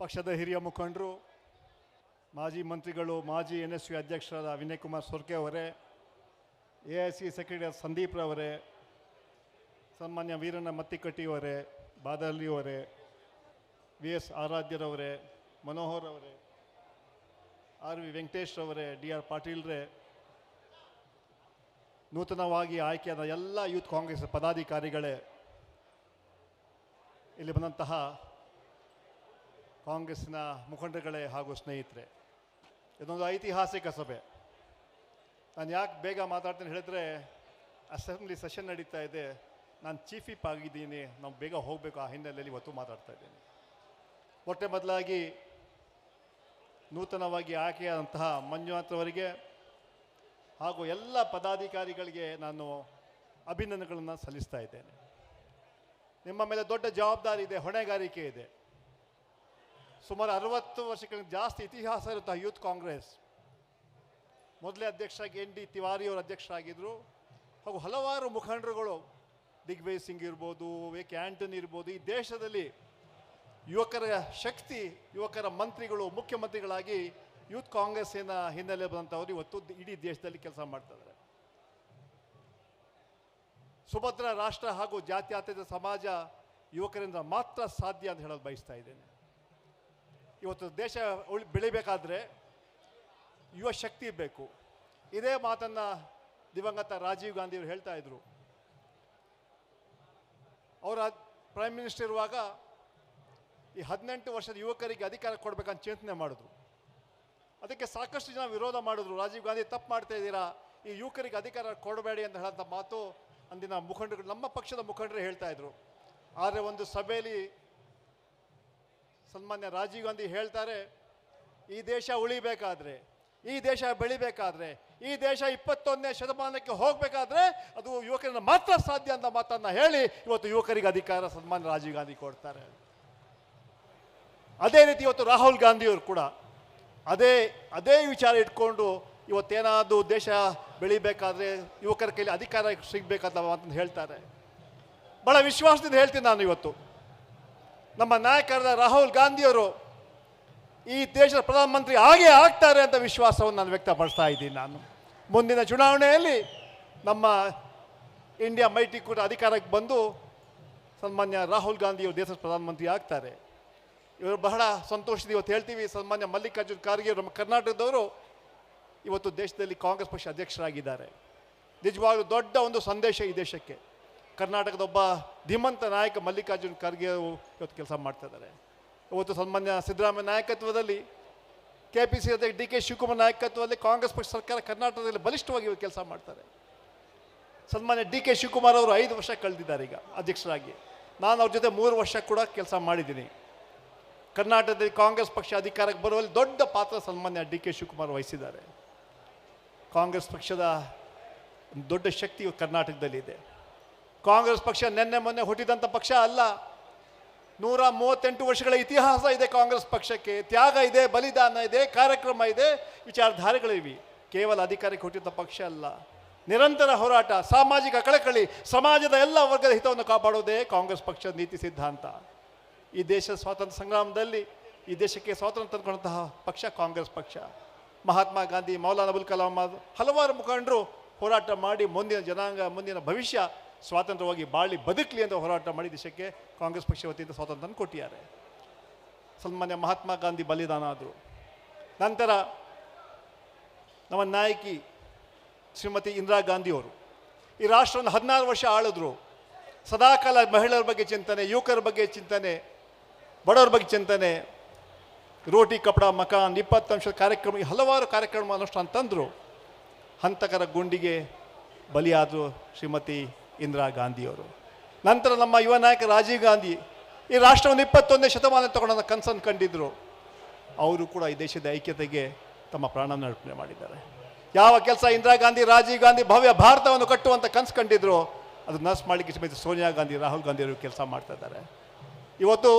ಪಕ್ಷದ ಹಿರಿಯ ಮುಖಂಡರು, ಮಾಜಿ ಮಂತ್ರಿಗಳು, ಮಾಜಿ ಎನ್ ಎಸ್ ಯು ಅಧ್ಯಕ್ಷರಾದ ವಿನಯ್ ಕುಮಾರ್ ಸೊರ್ಕೆ ಅವರೇ A I C secretary Sandeep ರವರೇ ಸನ್ಮಾನ್ಯ ವೀರಣ್ಣ ಮತ್ತಿಕಟ್ಟಿ ಅವರೇ ಬಾದಳ್ಳಿ ಅವರೇ ವಿ ಎಸ್ ಆರಾಧ್ಯರವರೇ ಮನೋಹರ್ ಅವರೇ ಆರ್ ವಿ ವೆಂಕಟೇಶ್ ಅವರೇ ಡಿ ಆರ್ ಪಾಟೀಲ್ರೇ ನೂತನವಾಗಿ ಆಯ್ಕೆಯಾದ ಎಲ್ಲ ಯೂತ್ ಕಾಂಗ್ರೆಸ್ ಪದಾಧಿಕಾರಿಗಳೇ, ಇಲ್ಲಿ ಬಂದಂತಹ ಕಾಂಗ್ರೆಸ್ಸಿನ ಮುಖಂಡಗಳೇ ಹಾಗೂ ಸ್ನೇಹಿತರೆ, ಇದೊಂದು ಐತಿಹಾಸಿಕ ಸಭೆ. ನಾನು ಯಾಕೆ ಬೇಗ ಮಾತಾಡ್ತೀನಿ ಹೇಳಿದ್ರೆ, ಅಸೆಂಬ್ಲಿ ಸೆಷನ್ ನಡೀತಾ ಇದೆ, ನಾನು ಚೀಫ್ ವಿಪ್ ಆಗಿದ್ದೀನಿ, ನಾವು ಬೇಗ ಹೋಗಬೇಕು, ಆ ಹಿನ್ನೆಲೆಯಲ್ಲಿ ಇವತ್ತು ಮಾತಾಡ್ತಾ ಇದ್ದೀನಿ. ಮೊಟ್ಟೆ ಮೊದಲಾಗಿ ನೂತನವಾಗಿ ಆಯ್ಕೆಯಾದಂತಹ ಮಂಜುನಾಥ್ ಹಾಗೂ ಎಲ್ಲ ಪದಾಧಿಕಾರಿಗಳಿಗೆ ನಾನು ಅಭಿನಂದನೆಗಳನ್ನು ಸಲ್ಲಿಸ್ತಾ ಇದ್ದೇನೆ. ನಿಮ್ಮ ಮೇಲೆ ದೊಡ್ಡ ಜವಾಬ್ದಾರಿ ಇದೆ, ಹೊಣೆಗಾರಿಕೆ ಇದೆ. ಸುಮಾರು ಅರವತ್ತು ವರ್ಷಕ್ಕಿಂತ ಜಾಸ್ತಿ ಇತಿಹಾಸ ಇರುತ್ತಾ ಯೂತ್ ಕಾಂಗ್ರೆಸ್? ಮೊದಲೇ ಅಧ್ಯಕ್ಷರಾಗಿ ಎನ್ ಡಿ ತಿವಾರಿ ಅವರು ಅಧ್ಯಕ್ಷರಾಗಿದ್ದರು ಹಾಗೂ ಹಲವಾರು ಮುಖಂಡರುಗಳು, ದಿಗ್ವಿಜಯ್ ಸಿಂಗ್ ಇರ್ಬೋದು ಕೆ ಆಂಟನಿ ಇರ್ಬೋದು, ಈ ದೇಶದಲ್ಲಿ ಯುವಕರ ಶಕ್ತಿ, ಯುವಕರ ಮಂತ್ರಿಗಳು, ಮುಖ್ಯಮಂತ್ರಿಗಳಾಗಿ ಯೂತ್ ಕಾಂಗ್ರೆಸ್ಸಿನ ಹಿನ್ನೆಲೆ ಬಂದಂಥವ್ರು ಇವತ್ತು ಇಡೀ ದೇಶದಲ್ಲಿ ಕೆಲಸ ಮಾಡ್ತಾ ಇದ್ದಾರೆ ಸುಭದ್ರ ರಾಷ್ಟ್ರ ಹಾಗೂ ಜಾತ್ಯಾತೀತ ಸಮಾಜ ಯುವಕರಿಂದ ಮಾತ್ರ ಸಾಧ್ಯ ಅಂತ ಹೇಳಲು ಬಯಸ್ತಾ ಇದ್ದೇನೆ. ಇವತ್ತು ದೇಶ ಬೆಳಿಬೇಕಾದ್ರೆ ಯುವ ಶಕ್ತಿ ಬೇಕು. ಇದೇ ಮಾತನ್ನು ದಿವಂಗತ ರಾಜೀವ್ ಗಾಂಧಿ ಅವರು ಹೇಳ್ತಾ ಇದ್ರು. ಅವರ ಪ್ರೈಮ್ ಮಿನಿಸ್ಟರ್ ಇರುವಾಗ ಈ ಹದಿನೆಂಟು ವರ್ಷದ ಯುವಕರಿಗೆ ಅಧಿಕಾರ ಕೊಡ್ಬೇಕಂತ ಚಿಂತನೆ ಮಾಡಿದ್ರು. ಅದಕ್ಕೆ ಸಾಕಷ್ಟು ಜನ ವಿರೋಧ ಮಾಡಿದ್ರು. ರಾಜೀವ್ ಗಾಂಧಿ, ತಪ್ಪು ಮಾಡ್ತಾ ಇದ್ದೀರಾ? ಈ ಯುವಕರಿಗೆ ಅಧಿಕಾರ ಕೊಡಬೇಡಿ ಅಂತ ಹೇಳಂತ ಮಾತು ಅಂದಿನ ಮುಖಂಡರು, ನಮ್ಮ ಪಕ್ಷದ ಮುಖಂಡರು ಹೇಳ್ತಾ ಇದ್ರು. ಆದರೆ ಒಂದು ಸಭೆಯಲ್ಲಿ ಸನ್ಮಾನ್ಯ ರಾಜೀವ್ ಗಾಂಧಿ ಹೇಳ್ತಾರೆ, ಈ ದೇಶ ಉಳಿಬೇಕಾದ್ರೆ, ಈ ದೇಶ ಬೆಳಿಬೇಕಾದ್ರೆ, ಈ ದೇಶ ಇಪ್ಪತ್ತೊಂದನೇ ಶತಮಾನಕ್ಕೆ ಹೋಗಬೇಕಾದ್ರೆ ಅದು ಯುವಕರಿಂದ ಮಾತ್ರ ಸಾಧ್ಯ ಅಂತ ಮಾತನ್ನ ಹೇಳಿ ಇವತ್ತು ಯುವಕರಿಗೆ ಅಧಿಕಾರ ಸನ್ಮಾನ್ಯ ರಾಜೀವ್ ಗಾಂಧಿ ಕೊಡ್ತಾರೆ. ಅದೇ ರೀತಿ ಇವತ್ತು ರಾಹುಲ್ ಗಾಂಧಿಯವರು ಕೂಡ ಅದೇ ಅದೇ ವಿಚಾರ ಇಟ್ಕೊಂಡು ಇವತ್ತೇನಾದರೂ ದೇಶ ಬೆಳಿಬೇಕಾದ್ರೆ ಯುವಕರ ಕೈಲಿ ಅಧಿಕಾರ ಸಿಗ್ಬೇಕಂತ ಮಾತನ್ನು ಹೇಳ್ತಾರೆ. ಬಹಳ ವಿಶ್ವಾಸದಿಂದ ಹೇಳ್ತೀನಿ ನಾನು ಇವತ್ತು. ನಮ್ಮ ನಾಯಕರಾದ ರಾಹುಲ್ ಗಾಂಧಿಯವರು ಈ ದೇಶದ ಪ್ರಧಾನಮಂತ್ರಿ ಹಾಗೆ ಆಗ್ತಾರೆ ಅಂತ ವಿಶ್ವಾಸವನ್ನು ನಾನು ವ್ಯಕ್ತಪಡಿಸ್ತಾ ಇದ್ದೀನಿ ನಾನು. ಮುಂದಿನ ಚುನಾವಣೆಯಲ್ಲಿ ನಮ್ಮ ಇಂಡಿಯಾ ಮೈಟಿ ಕೂಡ ಅಧಿಕಾರಕ್ಕೆ ಬಂದು ಸನ್ಮಾನ್ಯ ರಾಹುಲ್ ಗಾಂಧಿಯವರು ದೇಶದ ಪ್ರಧಾನಮಂತ್ರಿ ಆಗ್ತಾರೆ. ಇವರು ಬಹಳ ಸಂತೋಷದ ಇವತ್ತು ಹೇಳ್ತೀವಿ, ಸನ್ಮಾನ್ಯ ಮಲ್ಲಿಕಾರ್ಜುನ್ ಖರ್ಗೆ ನಮ್ಮ ಕರ್ನಾಟಕದವರು ಇವತ್ತು ದೇಶದಲ್ಲಿ ಕಾಂಗ್ರೆಸ್ ಪಕ್ಷ ಅಧ್ಯಕ್ಷರಾಗಿದ್ದಾರೆ. ನಿಜವಾಗ್ಲೂ ದೊಡ್ಡ ಒಂದು ಸಂದೇಶ ಈ ದೇಶಕ್ಕೆ. ಕರ್ನಾಟಕದ ಒಬ್ಬ ಧೀಮಂತ ನಾಯಕ ಮಲ್ಲಿಕಾರ್ಜುನ್ ಖರ್ಗೆ ಅವರು ಇವತ್ತು ಕೆಲಸ ಮಾಡ್ತಾ ಇದ್ದಾರೆ. ಇವತ್ತು ಸನ್ಮಾನ್ಯ ಸಿದ್ದರಾಮಯ್ಯ ನಾಯಕತ್ವದಲ್ಲಿ ಕೆ ಪಿ ಸಿ ಅಧ್ಯಕ್ಷ ಡಿ ಕೆ ಶಿವಕುಮಾರ್ ನಾಯಕತ್ವದಲ್ಲಿ ಕಾಂಗ್ರೆಸ್ ಪಕ್ಷ ಸರ್ಕಾರ ಕರ್ನಾಟಕದಲ್ಲಿ ಬಲಿಷ್ಠವಾಗಿ ಇವತ್ತು ಕೆಲಸ ಮಾಡ್ತಾರೆ. ಸನ್ಮಾನ್ಯ ಡಿ ಕೆ ಶಿವಕುಮಾರ್ ಅವರು ಐದು ವರ್ಷ ಕಳೆದಿದ್ದಾರೆ ಈಗ ಅಧ್ಯಕ್ಷರಾಗಿ. ನಾನು ಅವ್ರ ಜೊತೆ ಮೂರು ವರ್ಷ ಕೂಡ ಕೆಲಸ ಮಾಡಿದ್ದೀನಿ. ಕರ್ನಾಟಕದಲ್ಲಿ ಕಾಂಗ್ರೆಸ್ ಪಕ್ಷ ಅಧಿಕಾರಕ್ಕೆ ಬರುವಲ್ಲಿ ದೊಡ್ಡ ಪಾತ್ರ ಸನ್ಮಾನ್ಯ ಡಿ ಕೆ ಶಿವಕುಮಾರ್ ವಹಿಸಿದ್ದಾರೆ. ಕಾಂಗ್ರೆಸ್ ಪಕ್ಷದ ದೊಡ್ಡ ಶಕ್ತಿ ಕರ್ನಾಟಕದಲ್ಲಿ ಕರ್ನಾಟಕದಲ್ಲಿದೆ. ಕಾಂಗ್ರೆಸ್ ಪಕ್ಷ ನಿನ್ನೆ ಮೊನ್ನೆ ಹುಟ್ಟಿದಂಥ ಪಕ್ಷ ಅಲ್ಲ. ನೂರ ಮೂವತ್ತೆಂಟು ವರ್ಷಗಳ ಇತಿಹಾಸ ಇದೆ ಕಾಂಗ್ರೆಸ್ ಪಕ್ಷಕ್ಕೆ. ತ್ಯಾಗ ಇದೆ, ಬಲಿದಾನ ಇದೆ, ಕಾರ್ಯಕ್ರಮ ಇದೆ, ವಿಚಾರಧಾರೆಗಳಿವೆ. ಕೇವಲ ಅಧಿಕಾರಕ್ಕೆ ಹುಟ್ಟಿದ ಪಕ್ಷ ಅಲ್ಲ. ನಿರಂತರ ಹೋರಾಟ, ಸಾಮಾಜಿಕ ಕಳಕಳಿ, ಸಮಾಜದ ಎಲ್ಲ ವರ್ಗದ ಹಿತವನ್ನು ಕಾಪಾಡುವುದೇ ಕಾಂಗ್ರೆಸ್ ಪಕ್ಷದ ನೀತಿ ಸಿದ್ಧಾಂತ. ಈ ದೇಶದ ಸ್ವಾತಂತ್ರ್ಯ ಸಂಗ್ರಾಮದಲ್ಲಿ, ಈ ದೇಶಕ್ಕೆ ಸ್ವಾತಂತ್ರ್ಯ ತಂದುಕೊಂಡಂತಹ ಪಕ್ಷ ಕಾಂಗ್ರೆಸ್ ಪಕ್ಷ. ಮಹಾತ್ಮ ಗಾಂಧಿ, ಮೌಲಾನ ಅಬುಲ್ ಕಲಾಂ ಹಲವಾರು ಮುಖಂಡರು ಹೋರಾಟ ಮಾಡಿ ಮುಂದಿನ ಜನಾಂಗ, ಮುಂದಿನ ಭವಿಷ್ಯ ಸ್ವಾತಂತ್ರ್ಯವಾಗಿ ಬಾಳಿ ಬದುಕಲಿ ಅಂತ ಹೋರಾಟ ಮಾಡಿ ದೇಶಕ್ಕೆ ಕಾಂಗ್ರೆಸ್ ಪಕ್ಷ ವತಿಯಿಂದ ಸ್ವಾತಂತ್ರ್ಯ ಕೊಟ್ಟಿದ್ದಾರೆ. ಸನ್ಮಾನ್ಯ ಮಹಾತ್ಮ ಗಾಂಧಿ ಬಲಿದಾನ ಆದರು. ನಂತರ ನಮ್ಮ ನಾಯಕಿ ಶ್ರೀಮತಿ ಇಂದಿರಾ ಗಾಂಧಿಯವರು ಈ ರಾಷ್ಟ್ರವನ್ನು ಹದಿನಾರು ವರ್ಷ ಆಳಿದ್ರು. ಸದಾಕಾಲ ಮಹಿಳೆಯರ ಬಗ್ಗೆ ಚಿಂತನೆ, ಯುವಕರ ಬಗ್ಗೆ ಚಿಂತನೆ, ಬಡವರ ಬಗ್ಗೆ ಚಿಂತನೆ, ರೋಟಿ, ಕಪಡ, ಮಕಾನ್, ಇಪ್ಪತ್ತು ಅಂಶದ ಕಾರ್ಯಕ್ರಮ, ಈ ಹಲವಾರು ಕಾರ್ಯಕ್ರಮ ಅನುಷ್ಠಾನ ತಂದರು. ಹಂತಕರ ಗುಂಡಿಗೆ ಬಲಿಯಾದರು ಶ್ರೀಮತಿ ಇಂದಿರಾ ಗಾಂಧಿಯವರು. ನಂತರ ನಮ್ಮ ಯುವ ನಾಯಕ ರಾಜೀವ್ ಗಾಂಧಿ ಈ ರಾಷ್ಟ್ರವನ್ನು ಇಪ್ಪತ್ತೊಂದನೇ ಶತಮಾನ ತಗೊಂಡ ಕನಸನ್ನು ಕಂಡಿದ್ದರು ಅವರು ಕೂಡ ಈ ದೇಶದ ಐಕ್ಯತೆಗೆ ತಮ್ಮ ಪ್ರಾಣವನ್ನು ಅರ್ಪಣೆ ಮಾಡಿದ್ದಾರೆ. ಯಾವ ಕೆಲಸ ಇಂದಿರಾ ಗಾಂಧಿ, ರಾಜೀವ್ ಗಾಂಧಿ ಭವ್ಯ ಭಾರತವನ್ನು ಕಟ್ಟುವಂಥ ಕನಸು ಕಂಡಿದ್ರು, ಅದು ನರ್ಸ್ ಮಾಡಲಿಕ್ಕೆ ಸಮೇತ ಸೋನಿಯಾ ಗಾಂಧಿ, ರಾಹುಲ್ ಗಾಂಧಿ ಅವರು ಕೆಲಸ ಮಾಡ್ತಾ ಇದ್ದಾರೆ. ಇವತ್ತು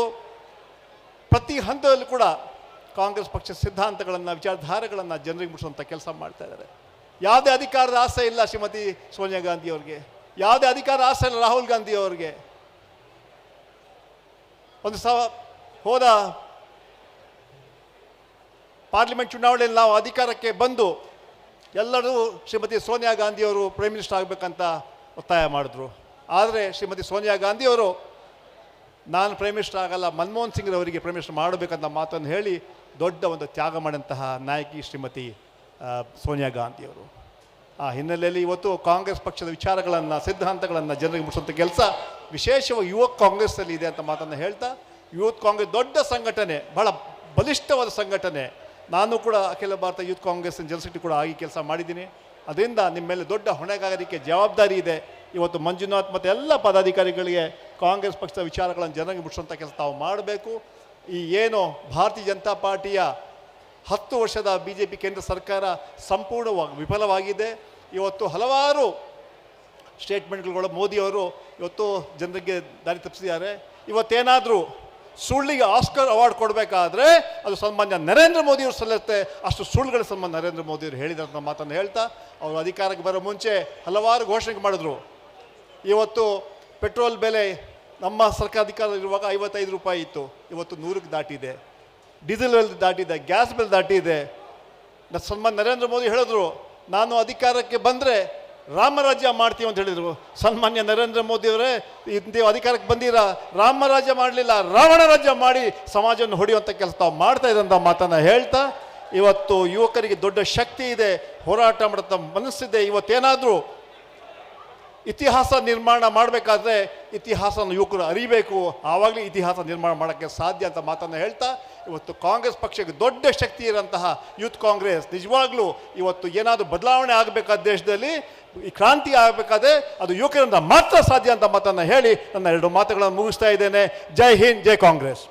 ಪ್ರತಿ ಹಂತದಲ್ಲೂ ಕೂಡ ಕಾಂಗ್ರೆಸ್ ಪಕ್ಷ ಸಿದ್ಧಾಂತಗಳನ್ನು, ವಿಚಾರಧಾರೆಗಳನ್ನು ಜನರಿಗೆ ಮುಟ್ಟಿಸುವಂಥ ಕೆಲಸ ಮಾಡ್ತಾ ಇದ್ದಾರೆ. ಯಾವುದೇ ಅಧಿಕಾರದ ಆಸೆ ಇಲ್ಲ ಶ್ರೀಮತಿ ಸೋನಿಯಾ ಗಾಂಧಿ ಅವ್ರಿಗೆ. ಯಾವುದೇ ಅಧಿಕಾರ ಆಸೆ ಇಲ್ಲ ರಾಹುಲ್ ಗಾಂಧಿ ಅವ್ರಿಗೆ. ಒಂದು ಸವ ಹೋದ ಪಾರ್ಲಿಮೆಂಟ್ ಚುನಾವಣೆಯಲ್ಲಿ ನಾವು ಅಧಿಕಾರಕ್ಕೆ ಬಂದು ಎಲ್ಲರೂ ಶ್ರೀಮತಿ ಸೋನಿಯಾ ಗಾಂಧಿಯವರು ಪ್ರೈಮ್ ಮಿನಿಸ್ಟರ್ ಆಗಬೇಕಂತ ಒತ್ತಾಯ ಮಾಡಿದ್ರು. ಆದರೆ ಶ್ರೀಮತಿ ಸೋನಿಯಾ ಗಾಂಧಿಯವರು ನಾನು ಪ್ರೈಮ್ ಮಿನಿಸ್ಟರ್ ಆಗಲ್ಲ, ಮನಮೋಹನ್ ಸಿಂಗ್ರವರಿಗೆ ಪ್ರೈಮ್ ಮಿನಿಸ್ಟರ್ ಮಾಡಬೇಕಂತ ಮಾತನ್ನು ಹೇಳಿ ದೊಡ್ಡ ಒಂದು ತ್ಯಾಗ ಮಾಡಿದಂತಹ ನಾಯಕಿ ಶ್ರೀಮತಿ ಸೋನಿಯಾ ಗಾಂಧಿಯವರು ಆ ಹಿನ್ನೆಲೆಯಲ್ಲಿ ಇವತ್ತು ಕಾಂಗ್ರೆಸ್ ಪಕ್ಷದ ವಿಚಾರಗಳನ್ನು, ಸಿದ್ಧಾಂತಗಳನ್ನು ಜನರಿಗೆ ಮುಟ್ಟಿಸುವಂಥ ಕೆಲಸ ವಿಶೇಷವಾಗಿ ಯುವ ಕಾಂಗ್ರೆಸ್ಸಲ್ಲಿ ಇದೆ ಅಂತ ಮಾತನ್ನು ಹೇಳ್ತಾ, ಯೂತ್ ಕಾಂಗ್ರೆಸ್ ದೊಡ್ಡ ಸಂಘಟನೆ, ಬಹಳ ಬಲಿಷ್ಠವಾದ ಸಂಘಟನೆ. ನಾನು ಕೂಡ ಅಖಿಲ ಭಾರತ ಯೂತ್ ಕಾಂಗ್ರೆಸ್ ಜಲಸಿಟಿ ಕೂಡ ಆಗಿ ಕೆಲಸ ಮಾಡಿದ್ದೀನಿ. ಅದರಿಂದ ನಿಮ್ಮ ಮೇಲೆ ದೊಡ್ಡ ಹೊಣೆಗಾರಿಕೆ ಜವಾಬ್ದಾರಿ ಇದೆ. ಇವತ್ತು ಮಂಜುನಾಥ್ ಮತ್ತು ಎಲ್ಲ ಪದಾಧಿಕಾರಿಗಳಿಗೆ ಕಾಂಗ್ರೆಸ್ ಪಕ್ಷದ ವಿಚಾರಗಳನ್ನು ಜನರಿಗೆ ಮುಟ್ಟಿಸುವಂಥ ಕೆಲಸ ತಾವು ಮಾಡಬೇಕು. ಈ ಏನು ಭಾರತೀಯ ಜನತಾ ಪಾರ್ಟಿಯ ಹತ್ತು ವರ್ಷದ ಬಿ ಜೆ ಪಿ ಕೇಂದ್ರ ಸರ್ಕಾರ ಸಂಪೂರ್ಣವಾಗಿ ವಿಫಲವಾಗಿದೆ. ಇವತ್ತು ಹಲವಾರು ಸ್ಟೇಟ್ಮೆಂಟ್ಗಳು ಮೋದಿಯವರು ಇವತ್ತು ಜನರಿಗೆ ದಾರಿ ತಪ್ಪಿಸಿದ್ದಾರೆ. ಇವತ್ತೇನಾದರೂ ಸುಳ್ಳಿಗೆ ಆಸ್ಕರ್ ಅವಾರ್ಡ್ ಕೊಡಬೇಕಾದ್ರೆ ಅದು ಸನ್ಮಾನ್ಯ ನರೇಂದ್ರ ಮೋದಿಯವರು ಸಲ್ಲುತ್ತೆ. ಅಷ್ಟು ಸುಳ್ಳುಗಳ ಸಂಬಂಧ ನರೇಂದ್ರ ಮೋದಿಯವರು ಹೇಳಿದಂಥ ಮಾತನ್ನು ಹೇಳ್ತಾ, ಅವರು ಅಧಿಕಾರಕ್ಕೆ ಬರೋ ಮುಂಚೆ ಹಲವಾರು ಘೋಷಣೆ ಮಾಡಿದ್ರು. ಇವತ್ತು ಪೆಟ್ರೋಲ್ ಬೆಲೆ ನಮ್ಮ ಸರ್ಕಾರ ಅಧಿಕಾರ ಇರುವಾಗ ಐವತ್ತೈದು ರೂಪಾಯಿ ಇತ್ತು. ಇವತ್ತು ನೂರಕ್ಕೆ ದಾಟಿದೆ. ಡೀಸೆಲ್ ಬೆಲೆ ದಾಟಿದೆ, ಗ್ಯಾಸ್ ಬೆಲೆ ದಾಟಿದೆ. ಸನ್ಮಾನ್ ನರೇಂದ್ರ ಮೋದಿ ಹೇಳಿದ್ರು ನಾನು ಅಧಿಕಾರಕ್ಕೆ ಬಂದರೆ ರಾಮರಾಜ್ಯ ಮಾಡ್ತೀವಿ ಅಂತ ಹೇಳಿದರು. ಸನ್ಮಾನ್ಯ ನರೇಂದ್ರ ಮೋದಿಯವರೇ ನೀವು ಅಧಿಕಾರಕ್ಕೆ ಬಂದಿರಾ ರಾಮರಾಜ್ಯ ಮಾಡಲಿಲ್ಲ, ರಾವಣ ರಾಜ್ಯ ಮಾಡಿ ಸಮಾಜವನ್ನು ಹೊಡೆಯುವಂಥ ಕೆಲಸ ತಾವು ಮಾಡ್ತಾ ಇದ್ದಂಥ ಮಾತನ್ನು ಹೇಳ್ತಾ, ಇವತ್ತು ಯುವಕರಿಗೆ ದೊಡ್ಡ ಶಕ್ತಿ ಇದೆ, ಹೋರಾಟ ಮಾಡುತ್ತಾ ಮನಸ್ಸಿದೆ. ಇವತ್ತೇನಾದರೂ ಇತಿಹಾಸ ನಿರ್ಮಾಣ ಮಾಡಬೇಕಾದ್ರೆ ಇತಿಹಾಸನ ಯುವಕರು ಅರಿಬೇಕು. ಆವಾಗಲೇ ಇತಿಹಾಸ ನಿರ್ಮಾಣ ಮಾಡೋಕ್ಕೆ ಸಾಧ್ಯ ಅಂತ ಮಾತನ್ನು ಹೇಳ್ತಾ, ಇವತ್ತು ಕಾಂಗ್ರೆಸ್ ಪಕ್ಷಕ್ಕೆ ದೊಡ್ಡ ಶಕ್ತಿ ಇರೋಂತಹ ಯೂತ್ ಕಾಂಗ್ರೆಸ್ ನಿಜವಾಗ್ಲೂ ಇವತ್ತು ಏನಾದರೂ ಬದಲಾವಣೆ ಆಗಬೇಕಾದ ದೇಶದಲ್ಲಿ, ಈ ಕ್ರಾಂತಿ ಆಗಬೇಕಾದ್ರೆ ಅದು ಯುವಕರಿಂದ ಮಾತ್ರ ಸಾಧ್ಯ ಅಂತ ಮಾತನ್ನು ಹೇಳಿ ನನ್ನ ಎರಡು ಮಾತುಗಳನ್ನು ಮುಗಿಸ್ತಾ ಇದ್ದೇನೆ. ಜೈ ಹಿಂದ್, ಜೈ ಕಾಂಗ್ರೆಸ್.